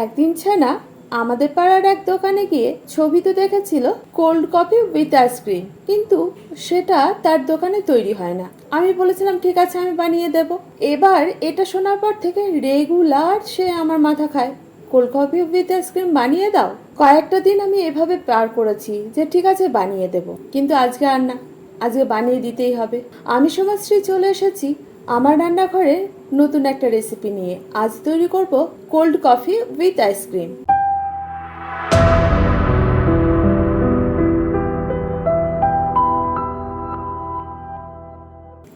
একদিন ছানা আমাদের পাড়ার এক দোকানে গিয়ে ছবি তো দেখেছিল কোল্ড কফি উইথ আইসক্রিম কিন্তু সেটা তার দোকানে তৈরি হয় না। আমি বলেছিলাম, ঠিক আছে, আমি বানিয়ে দেব। এবার এটা শোনার পর থেকে রেগুলার সে আমার মাথা খায়। কোল্ড কফি উইথ আইসক্রিম বানিয়ে দাও। কয়েকটা দিন আমি এভাবে পার করেছি যে, ঠিক আছে, বানিয়ে দেব। কিন্তু আজকে আর না। আজকে বানিয়ে দিতেই হবে। আমি সমাজশ্রী চলে এসেছি। আমার রান্নাঘরে নতুন একটা রেসিপি নিয়ে আজ তৈরি করব কোল্ড কফি উইথ আইসক্রিম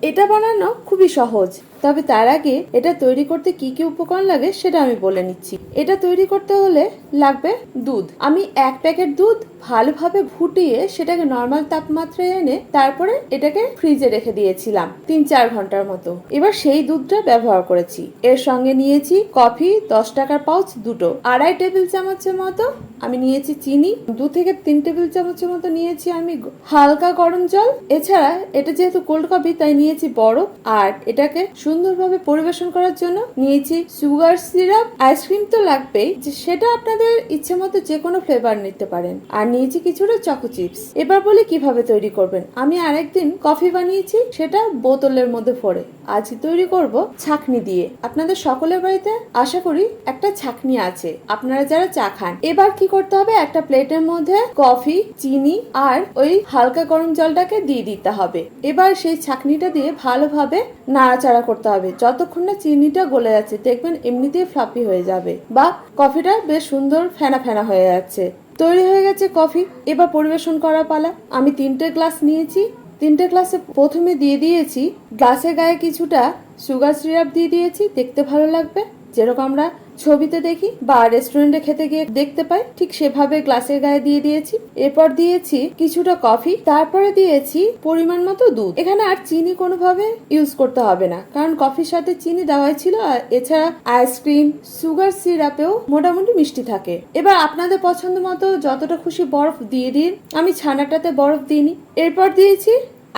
এটা বানানো খুবই সহজ। তবে তার আগে এটা তৈরি করতে কি কি উপকরণ লাগে সেটা আমি বলে নিচ্ছি। এটা তৈরি করতে হলে লাগবে দুধ। আমি এক প্যাকেট দুধ ভালোভাবে ফুটিয়ে সেটাকে নর্মাল তাপমাত্রায় এনে তারপরে এটাকে ফ্রিজে রেখে দিয়েছিলাম তিন চার ঘণ্টার মতো। এবার সেই দুধটা ব্যবহার করেছি। এর সঙ্গে নিয়েছি কফি, দশ টাকার পাউচ দুটো। আড়াই টেবিল চামচের মতো আমি নিয়েছি চিনি। দু থেকে তিন টেবিল চামচের মতো নিয়েছি আমি হালকা গরম জল। এছাড়া এটা যেহেতু কোল্ড কফি, তাই নিয়েছি বরফ। আর এটাকে সুন্দরভাবে পরিবেশন করার জন্য নিয়েছি সুগার সিরাপ, আইসক্রিম তো লাগবেই, যে সেটা আপনাদের ইচ্ছে মতো যে কোনো ফ্লেভার নিতে পারেন। আর নিয়েছি কিছুটা চকো চিপস এবার বলি কীভাবে তৈরি করবেন। আমি আরেকদিন কফি বানিয়েছি, সেটা বোতলের মধ্যে ভরে। আজ তৈরি করব ছাকনি দিয়ে। আপনাদের সকলের বাড়িতে আশা করি একটা ছাকনি আছে। আপনারা যারা চা খান, এবার কি করতে হবে? একটা প্লেটের মধ্যে কফি চিনি আর ওই হালকা গরম জলটাকে দিয়ে দিতে হবে। এবার সেই ছাকনিটা দিয়ে ভালোভাবে নাড়াচাড়া করতে হবে। যতক্ষণ না চিনিটা গলে যাচ্ছে, দেখবেন এমনিতেই ফ্লাপি হয়ে যাবে বা কফিটা বেশ সুন্দর ফেনা ফেনা হয়ে যাচ্ছে। তৈরি হয়ে গেছে কফি এবার পরিবেশন করা পালা। আমি তিনটে গ্লাস নিয়েছি। তিনটে গ্লাসে প্রথমে দিয়ে দিয়েছি। গ্লাসে গায়ে কিছুটা সুগার সিরাপ দিয়ে দিয়েছি। দেখতে ভালো লাগবে। যেরকম আমরা ছবিতে দেখি বা রেস্টুরেন্টে খেতে গিয়ে দেখতে পাই, ঠিক সেভাবে গ্লাসের গায়ে দিয়ে দিয়েছি। এরপর দিয়েছি কিছুটা কফি তারপরে দিয়েছি পরিমাণ মতো দুধ। এখানে আর চিনি কোনোভাবে ইউজ করতে হবে না, কারণ কফির সাথে চিনি দেওয়াই ছিল, আর এছাড়া আইসক্রিম সুগার সিরাপেও মোটামুটি মিষ্টি থাকে। এবার আপনাদের পছন্দ মতো যতটা খুশি বরফ দিয়ে দিন, আমি ছানাটাতে বরফ দিইনি। এরপর দিয়েছি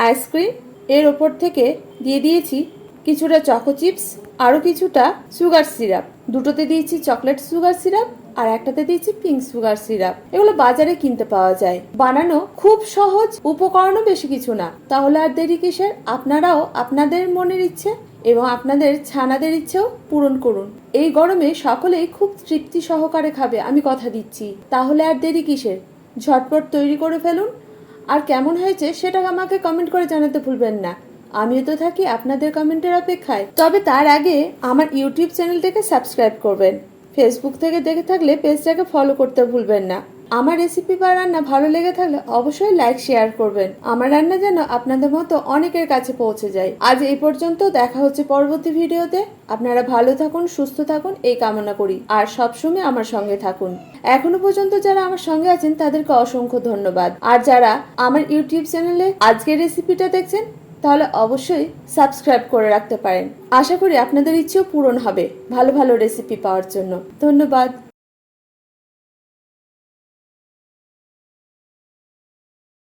আইসক্রিম এর ওপর থেকে দিয়ে দিয়েছি কিছুটা চকো চিপস আরও কিছুটা সুগার সিরাপ দুটোতে দিয়েছি চকলেট সুগার সিরাপ আর একটাতে দিয়েছি পিঙ্ক সুগার সিরাপ এগুলো বাজারে কিনতে পাওয়া যায়। বানানো খুব সহজ, উপকরণও বেশি কিছু না। তাহলে আর দেরি কিসের? আপনারাও আপনাদের মনের ইচ্ছে এবং আপনাদের ছানাদের ইচ্ছেও পূরণ করুন। এই গরমে সকলেই খুব তৃপ্তি সহকারে খাবে, আমি কথা দিচ্ছি। তাহলে আর দেরি কিসের? ঝটপট তৈরি করে ফেলুন। আর কেমন হয়েছে সেটা আমাকে কমেন্ট করে জানাতে ভুলবেন না। আমিও তো থাকি আপনাদের কমেন্টের অপেক্ষায়। তবে তার আগে আমার ইউটিউব চ্যানেলটাকে সাবস্ক্রাইব করবেন। ফেসবুক থেকে দেখে থাকলে পেজটাকে ফলো করতে ভুলবেন না। আমার রেসিপি বা রান্না ভালো লেগে থাকলে অবশ্যই লাইক শেয়ার করবেন। আমার রান্না যেন আপনাদের মতো অনেকের কাছে পৌঁছে যায়। আজ এই পর্যন্ত দেখা হচ্ছে পরবর্তী ভিডিওতে। আপনারা ভালো থাকুন, সুস্থ থাকুন, এই কামনা করি। আর সবসময় আমার সঙ্গে থাকুন। এখনও পর্যন্ত যারা আমার সঙ্গে আছেন, তাদেরকে অসংখ্য ধন্যবাদ। আর যারা আমার ইউটিউব চ্যানেলে আজকের রেসিপিটা দেখছেন তাহলে অবশ্যই সাবস্ক্রাইব করে রাখতে পারেন। আশা করি আপনাদের ইচ্ছেও পূরণ হবে ভালো ভালো রেসিপি পাওয়ার জন্য। ধন্যবাদ।